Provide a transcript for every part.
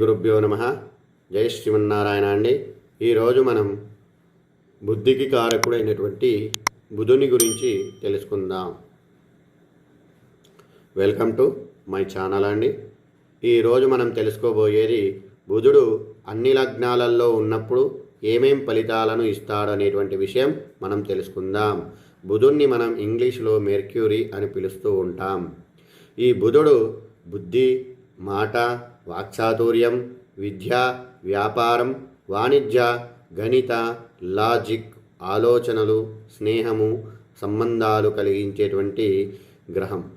గురుభ్యో నమ. జై శ్రీమన్నారాయణ అండి ఈరోజు మనం బుద్ధికి కారకుడైనటువంటి బుధుని గురించి తెలుసుకుందాం. వెల్కమ్ టు మై ఛానల్ అండి. ఈరోజు మనం తెలుసుకోబోయేది బుధుడు అన్ని లగ్నాలలో ఉన్నప్పుడు ఏమేం ఫలితాలను ఇస్తాడు అనేటువంటి విషయం మనం తెలుసుకుందాం. బుధుణ్ణి మనం ఇంగ్లీష్లో మెర్క్యూరీ అని పిలుస్తూ ఉంటాం. ఈ బుధుడు బుద్ధి మాట వాక్చాతుర్యం విద్య వ్యాపారం వాణిజ్య గణిత లాజిక్ ఆలోచనలు స్నేహము సంబంధాలు కలిగించేటువంటి గ్రహం.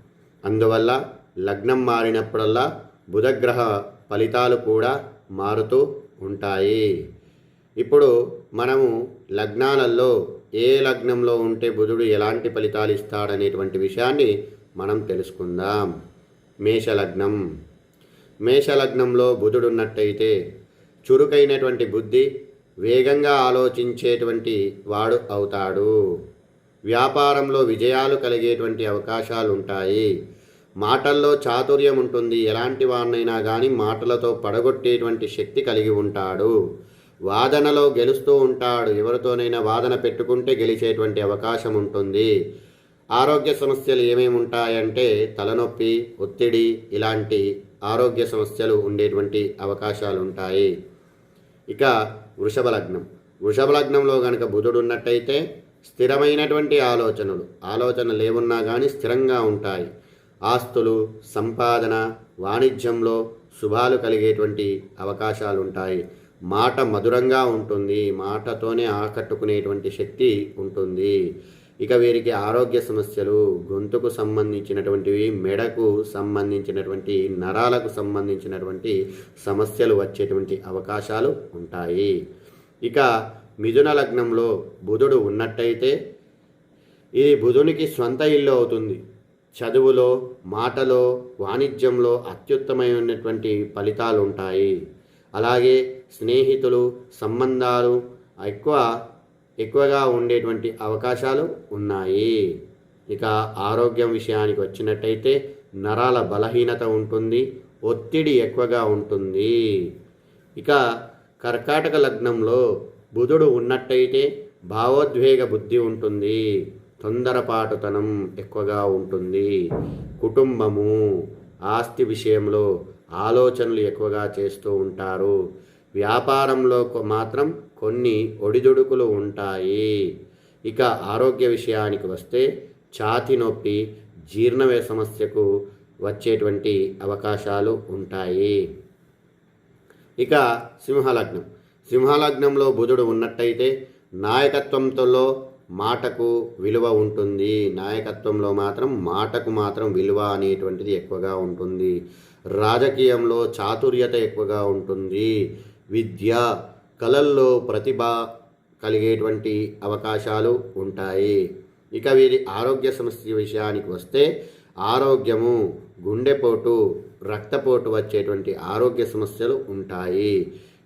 అందువల్ల లగ్నం మారినప్పుడల్లా బుధగ్రహ ఫలితాలు కూడా మారుతూ ఉంటాయి. ఇప్పుడు మనము లగ్నాలలో ఏ లగ్నంలో ఉంటే బుధుడు ఎలాంటి ఫలితాలు ఇస్తాడనేటువంటి విషయాన్ని మనం తెలుసుకుందాం. మేషలగ్నం. మేషలగ్నంలో బుధుడు ఉన్నట్టయితే చురుకైనటువంటి బుద్ధి వేగంగా ఆలోచించేటువంటి వాడు అవుతాడు. వ్యాపారంలో విజయాలు కలిగేటువంటి అవకాశాలు ఉంటాయి మాటల్లో చాతుర్యం ఉంటుంది. ఎలాంటి వాడినైనా కానీ మాటలతో పడగొట్టేటువంటి శక్తి కలిగి ఉంటాడు. వాదనలో గెలుస్తూ ఉంటాడు. ఎవరితోనైనా వాదన పెట్టుకుంటే గెలిచేటువంటి అవకాశం ఉంటుంది. ఆరోగ్య సమస్యలు ఏమేమి ఉంటాయంటే తలనొప్పి ఒత్తిడి ఇలాంటి ఆరోగ్య సమస్యలు ఉండేటువంటి అవకాశాలు ఉంటాయి. ఇక వృషభ లగ్నం. వృషభ లగ్నంలో కనుక బుధుడు ఉన్నట్టయితే స్థిరమైనటువంటి ఆలోచనలు. ఆలోచనలు ఏమున్నా కానీ స్థిరంగా ఉంటాయి. ఆస్తులు సంపాదన వాణిజ్యంలో శుభాలు కలిగేటువంటి అవకాశాలు ఉంటాయి. మాట మధురంగా ఉంటుంది. మాటతోనే ఆకట్టుకునేటువంటి శక్తి ఉంటుంది. ఇక వీరికి ఆరోగ్య సమస్యలు గొంతుకు సంబంధించినటువంటివి మెడకు సంబంధించినటువంటి నరాలకు సంబంధించినటువంటి సమస్యలు వచ్చేటువంటి అవకాశాలు ఉంటాయి. ఇక మిథున లగ్నంలో బుధుడు ఉన్నట్టయితే ఇది బుధునికి స్వంత ఇల్లు అవుతుంది. చదువులో మాటలో వాణిజ్యంలో అత్యుత్తమైనటువంటి ఫలితాలు ఉంటాయి. అలాగే స్నేహితులు సంబంధాలు ఎక్కువ ఎక్కువగా ఉండేటువంటి అవకాశాలు ఉన్నాయి. ఇక ఆరోగ్యం విషయానికి వచ్చినట్టయితే నరాల బలహీనత ఉంటుంది ఒత్తిడి ఎక్కువగా ఉంటుంది. ఇక కర్కాటక లగ్నంలో బుధుడు ఉన్నట్టయితే భావోద్వేగ బుద్ధి ఉంటుంది తొందరపాటుతనం ఎక్కువగా ఉంటుంది. కుటుంబము ఆస్తి విషయంలో ఆలోచనలు ఎక్కువగా చేస్తూ ఉంటారు. వ్యాపారంలో మాత్రం కొన్ని ఒడిదుడుకులు ఉంటాయి. ఇక ఆరోగ్య విషయానికి వస్తే ఛాతి నొప్పి జీర్ణవే సమస్యకు వచ్చేటువంటి అవకాశాలు ఉంటాయి. ఇక సింహలగ్నం. సింహలగ్నంలో బుధుడు ఉన్నట్టయితే నాయకత్వంతో మాటకు విలువ ఉంటుంది. నాయకత్వంలో మాత్రం మాటకు మాత్రం విలువ అనేటువంటిది ఎక్కువగా ఉంటుంది. రాజకీయంలో చాతుర్యత ఎక్కువగా ఉంటుంది. విద్య కళల్లో ప్రతిభ కలిగేటువంటి అవకాశాలు ఉంటాయి. ఇక వీరి ఆరోగ్య సమస్య విషయానికి వస్తే ఆరోగ్యము గుండెపోటు రక్తపోటు వచ్చేటువంటి ఆరోగ్య సమస్యలు ఉంటాయి.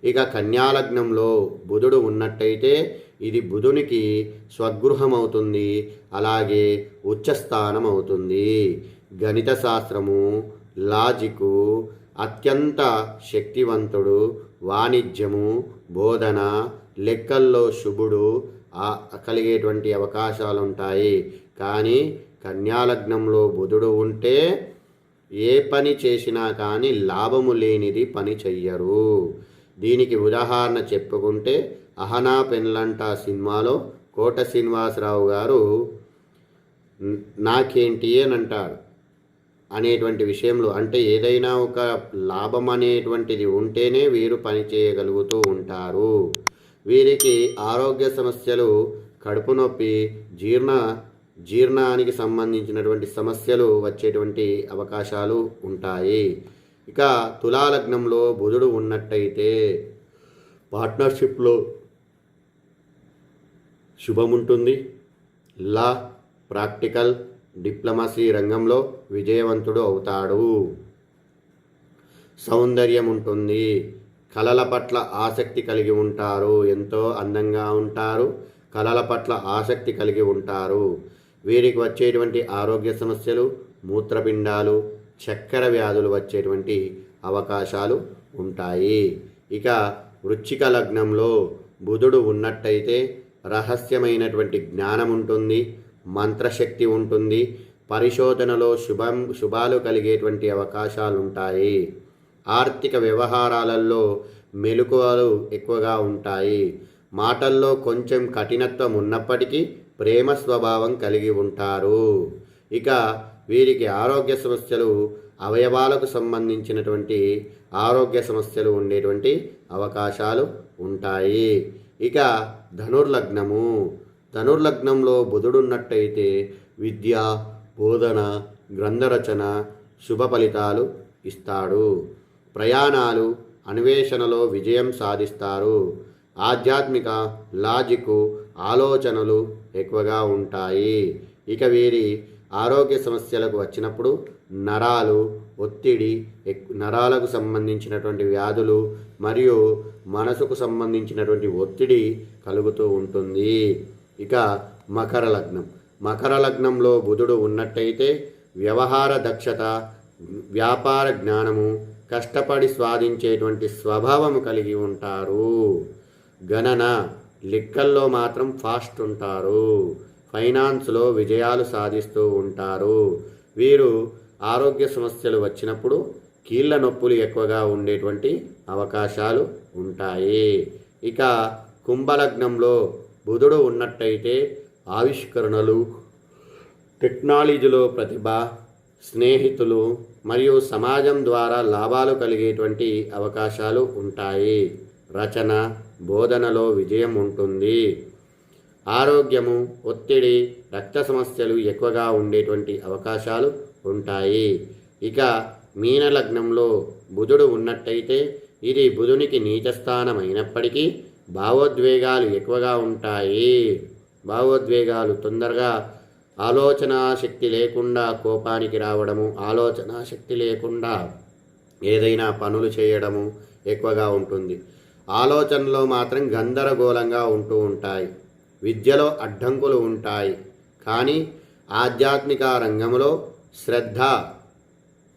ఇక కన్యాలగ్నంలో బుధుడు ఉన్నట్టయితే ఇది బుధునికి స్వగృహం అవుతుంది అలాగే ఉచ్చస్థానం అవుతుంది గణిత శాస్త్రము లాజికు అత్యంత శక్తివంతుడు వాణిజ్యము బోధన లెక్కల్లో శుభుడు కలిగేటువంటి అవకాశాలు ఉంటాయి కానీ కన్యాలగ్నంలో బుధుడు ఉంటే ఏ పని చేసినా కానీ లాభము లేనిది పని చెయ్యరు. దీనికి ఉదాహరణ చెప్పుకుంటే అహనా పెన్లంట సినిమాలో కోట శ్రీనివాసరావు గారు నాకేంటి అని అంటాడు. అనేటువంటి విషయంలో అంటే ఏదైనా ఒక లాభం అనేటువంటిది ఉంటేనే వీరు పని చేయగలుగుతూ ఉంటారు. వీరికి ఆరోగ్య సమస్యలు కడుపు నొప్పి జీర్ణ జీర్ణానికి సంబంధించినటువంటి సమస్యలు వచ్చేటువంటి అవకాశాలు ఉంటాయి. ఇక తులాలగ్నంలో బుధుడు ఉన్నట్టయితే పార్ట్నర్షిప్లో శుభముంటుంది. లా ప్రాక్టికల్ డిప్లొమసీ రంగంలో విజయవంతుడు అవుతాడు. సౌందర్యం ఉంటుంది కళల పట్ల ఆసక్తి కలిగి ఉంటారు. ఎంతో అందంగా ఉంటారు. కళల పట్ల ఆసక్తి కలిగి ఉంటారు. వీరికి వచ్చేటువంటి ఆరోగ్య సమస్యలు మూత్రపిండాలు చక్కెర వ్యాధులు వచ్చేటువంటి అవకాశాలు ఉంటాయి. ఇక వృచ్చిక లగ్నంలో బుధుడు ఉన్నట్టయితే రహస్యమైనటువంటి జ్ఞానం ఉంటుంది మంత్రశక్తి ఉంటుంది. పరిశోధనలో శుభం శుభాలు కలిగేటువంటి అవకాశాలు ఉంటాయి ఆర్థిక వ్యవహారాలలో మెలకువలు ఎక్కువగా ఉంటాయి. మాటల్లో కొంచెం కఠినత్వం ఉన్నప్పటికీ ప్రేమ స్వభావం కలిగి ఉంటారు. ఇక వీరికి ఆరోగ్య సమస్యలు అవయవాలకు సంబంధించినటువంటి ఆరోగ్య సమస్యలు ఉండేటువంటి అవకాశాలు ఉంటాయి. ఇక ధనుర్లగ్నము. ధనుర్లగ్నంలో బుధుడున్నట్టయితే విద్య బోధన గ్రంథరచన శుభ ఫలితాలు ఇస్తాడు. ప్రయాణాలు అన్వేషణలో విజయం సాధిస్తారు. ఆధ్యాత్మిక లాజిక్ ఆలోచనలు ఎక్కువగా ఉంటాయి. ఇక వీరి ఆరోగ్య సమస్యలకు వచ్చినప్పుడు నరాలు ఒత్తిడి ఎక్- నరాలకు సంబంధించినటువంటి వ్యాధులు మరియు మనసుకు సంబంధించినటువంటి ఒత్తిడి కలుగుతూ ఉంటుంది. ఇక మకర లగ్నం. మకర లగ్నంలో బుధుడు ఉన్నట్టయితే వ్యవహార దక్షత వ్యాపార జ్ఞానము కష్టపడి స్వాధించేటువంటి స్వభావము కలిగి ఉంటారు. గణన లెక్కల్లో మాత్రం ఫాస్ట్ ఉంటారు. ఫైనాన్స్లో విజయాలు సాధిస్తూ ఉంటారు. వీరు ఆరోగ్య సమస్యలు వచ్చినప్పుడు కీళ్ళ నొప్పులు ఎక్కువగా ఉండేటువంటి అవకాశాలు ఉంటాయి. ఇక కుంభలగ్నంలో బుధుడు ఉన్నట్టయితే ఆవిష్కరణలు టెక్నాలజీలో ప్రతిభ స్నేహితులు మరియు సమాజం ద్వారా లాభాలు కలిగేటువంటి అవకాశాలు ఉంటాయి. రచన బోధనలో విజయం ఉంటుంది. ఆరోగ్యము ఒత్తిడి రక్త సమస్యలు ఎక్కువగా ఉండేటువంటి అవకాశాలు ఉంటాయి. ఇక మీన లగ్నంలో బుధుడు ఉన్నట్టయితే ఇది బుధునికి నీచస్థానమైనప్పటికీ అయినప్పటికీ భావోద్వేగాలు ఎక్కువగా ఉంటాయి. భావోద్వేగాలు తొందరగా ఆలోచనా శక్తి లేకుండా కోపానికి రావడము ఆలోచనా శక్తి లేకుండా ఏదైనా పనులు చేయడము ఎక్కువగా ఉంటుంది. ఆలోచనలో మాత్రం గందరగోళంగా ఉంటూ ఉంటాయి. విద్యలో అడ్డంకులు ఉంటాయి. కానీ ఆధ్యాత్మిక రంగంలో శ్రద్ధ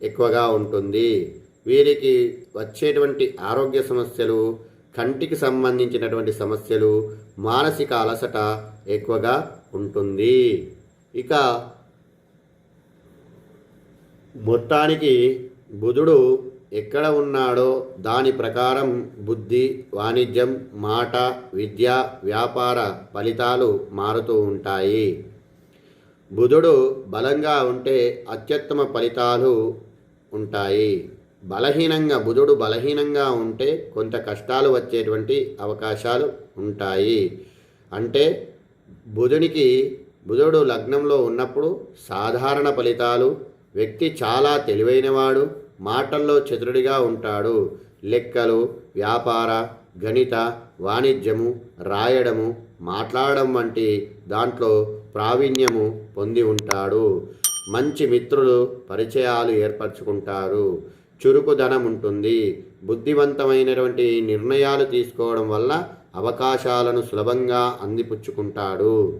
ఎక్కువగా ఉంటుంది. వీరికి వచ్చేటువంటి ఆరోగ్య సమస్యలు కంటికి సంబంధించినటువంటి సమస్యలు మానసిక అలసట ఎక్కువగా ఉంటుంది. ఇక మొత్తానికి బుధుడు ఎక్కడ ఉన్నాడో దాని ప్రకారం బుద్ధి వాణిజ్యం మాట విద్య వ్యాపార ఫలితాలు మారుతూ ఉంటాయి. బుధుడు బలంగా ఉంటే అత్యుత్తమ ఫలితాలు ఉంటాయి. బలహీనంగా బుధుడు బలహీనంగా ఉంటే కొంత కష్టాలు వచ్చేటువంటి అవకాశాలు ఉంటాయి. అంటే బుధునికి బుధుడు లగ్నంలో ఉన్నప్పుడు సాధారణ ఫలితాలు వ్యక్తి చాలా తెలివైనవాడు మాటల్లో చతురుడిగా ఉంటాడు. లెక్కలు వ్యాపార గణిత వాణిజ్యము రాయడము మాట్లాడడం వంటి దాంట్లో ప్రావీణ్యము పొంది ఉంటాడు. మంచి మిత్రులు పరిచయాలు ఏర్పరచుకుంటారు. చురుకుదనం ఉంటుంది. బుద్ధివంతమైనటువంటి నిర్ణయాలు తీసుకోవడం వల్ల అవకాశాలను సులభంగా అందిపుచ్చుకుంటాడు.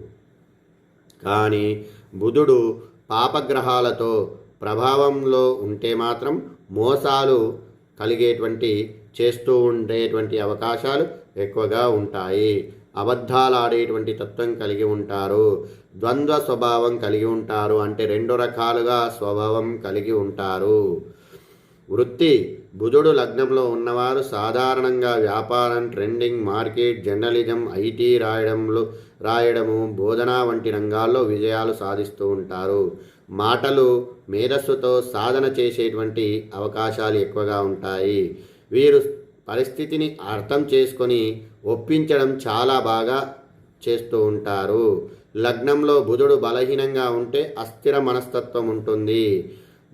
కానీ బుధుడు పాపగ్రహాలతో ప్రభావంలో ఉంటే మాత్రం మోసాలు కలిగేటువంటి చేస్తూ ఉండేటువంటి అవకాశాలు ఎక్కువగా ఉంటాయి. అబద్ధాలు ఆడేటువంటి తత్వం కలిగి ఉంటారు. ద్వంద్వ స్వభావం కలిగి ఉంటారు అంటే రెండు రకాలుగా స్వభావం కలిగి ఉంటారు. వృత్తి. బుధుడు లగ్నంలో ఉన్నవారు సాధారణంగా వ్యాపారం ట్రెండింగ్ మార్కెట్ జర్నలిజం ఐటీ రాయడంలో రాయడము బోధన వంటి రంగాల్లో విజయాలు సాధిస్తూ ఉంటారు. మాటలు మేధస్సుతో సాధన చేసేటువంటి అవకాశాలు ఎక్కువగా ఉంటాయి. వీరు పరిస్థితిని అర్థం చేసుకొని ఒప్పించడం చాలా బాగా చేస్తూ ఉంటారు. లగ్నంలో బుధుడు బలహీనంగా ఉంటే అస్థిర మనస్తత్వం ఉంటుంది.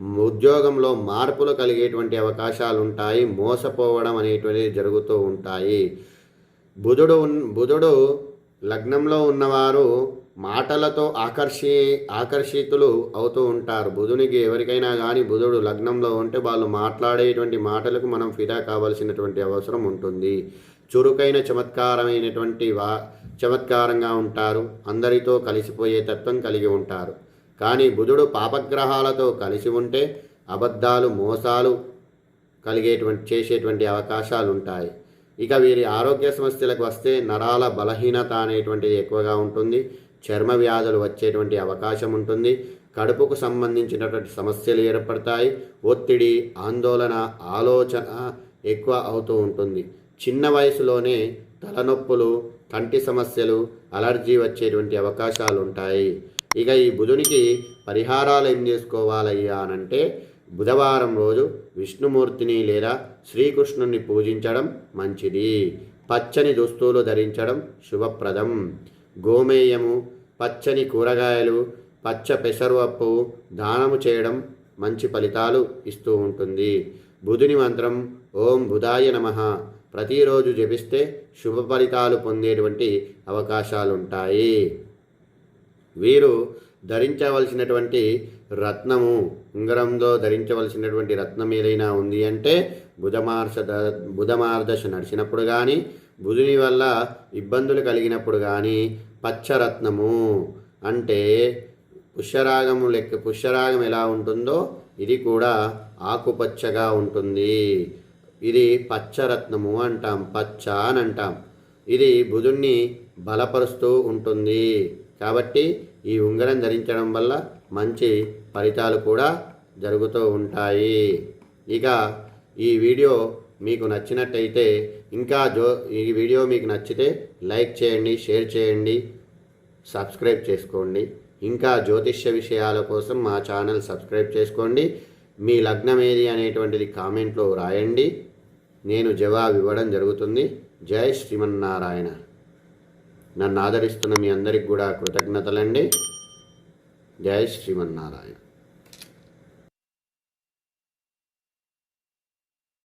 ఉద్యోగంలో మార్పులు కలిగేటువంటి అవకాశాలు ఉంటాయి మోసపోవడం అనేటువంటిది జరుగుతూ ఉంటాయి. బుధుడు ఉన్- బుధుడు లగ్నంలో ఉన్నవారు మాటలతో ఆకర్షి ఆకర్షితులు అవుతూ ఉంటారు. బుధునికి ఎవరికైనా కానీ బుధుడు లగ్నంలో ఉంటే వాళ్ళు మాట్లాడేటువంటి మాటలకు మనం ఫిదా కావాల్సినటువంటి అవసరం ఉంటుంది. చురుకైన చమత్కారమైనటువంటి వా చమత్కారంగా ఉంటారు. అందరితో కలిసిపోయే తత్వం కలిగి ఉంటారు. కానీ బుధుడు పాపగ్రహాలతో కలిసి ఉంటే అబద్ధాలు మోసాలు కలిగేటువంటి చేసేటువంటి అవకాశాలు ఉంటాయి ఇక వీరి ఆరోగ్య సమస్యలకు వస్తే నరాల బలహీనత అనేటువంటిది ఎక్కువగా ఉంటుంది. చర్మ వ్యాధులు వచ్చేటువంటి అవకాశం ఉంటుంది. కడుపుకు సంబంధించినటువంటి సమస్యలు ఏర్పడతాయి. ఒత్తిడి ఆందోళన ఆలోచన ఎక్కువ అవుతూ ఉంటుంది. చిన్న వయసులోనే తలనొప్పులు కంటి సమస్యలు అలర్జీ వచ్చేటువంటి అవకాశాలు ఉంటాయి ఇక ఈ బుధునికి పరిహారాలు ఏం చేసుకోవాలయ్యా అనంటే బుధవారం రోజు విష్ణుమూర్తిని లేదా శ్రీకృష్ణుని పూజించడం మంచిది. పచ్చని దుస్తులు ధరించడం శుభప్రదం. గోమేయము పచ్చని కూరగాయలు పచ్చ పెసరపప్పు దానము చేయడం మంచి ఫలితాలు ఇస్తూ ఉంటుంది. బుధుని మంత్రం ఓం బుధాయ నమ. ప్రతిరోజు జపిస్తే శుభ ఫలితాలు పొందేటువంటి అవకాశాలుంటాయి. వీరు ధరించవలసినటువంటి రత్నము ఉంగరంలో ధరించవలసినటువంటి రత్నం ఏదైనా ఉంది అంటే బుధమార్ష బుధమార్దశ నడిచినప్పుడు కానీ బుధుని వల్ల ఇబ్బందులు కలిగినప్పుడు కానీ పచ్చరత్నము అంటే పుష్యరాగము లెక్క పుష్యరాగం ఎలా ఉంటుందో ఇది కూడా ఆకుపచ్చగా ఉంటుంది. ఇది పచ్చరత్నము అంటాం పచ్చ అని అంటాం. ఇది బుధుణ్ణి బలపరుస్తూ ఉంటుంది. కాబట్టి ఈ ఉంగరం ధరించడం వల్ల మంచి ఫలితాలు కూడా జరుగుతూ ఉంటాయి. ఇక ఈ వీడియో మీకు నచ్చినట్టయితే ఇంకా జో ఈ వీడియో మీకు నచ్చితే లైక్ చేయండి షేర్ చేయండి సబ్స్క్రైబ్ చేసుకోండి. ఇంకా జ్యోతిష్య విషయాల కోసం మా ఛానల్ సబ్స్క్రైబ్ చేసుకోండి. మీ లగ్నం ఏది అనేటువంటిది కామెంట్లో రాయండి. నేను జవాబు ఇవ్వడం జరుగుతుంది. జై శ్రీమన్నారాయణ. నన్ను ఆదరిస్తున్న మీ అందరికి కూడా కృతజ్ఞతలండి. జై శ్రీమన్నారాయణ.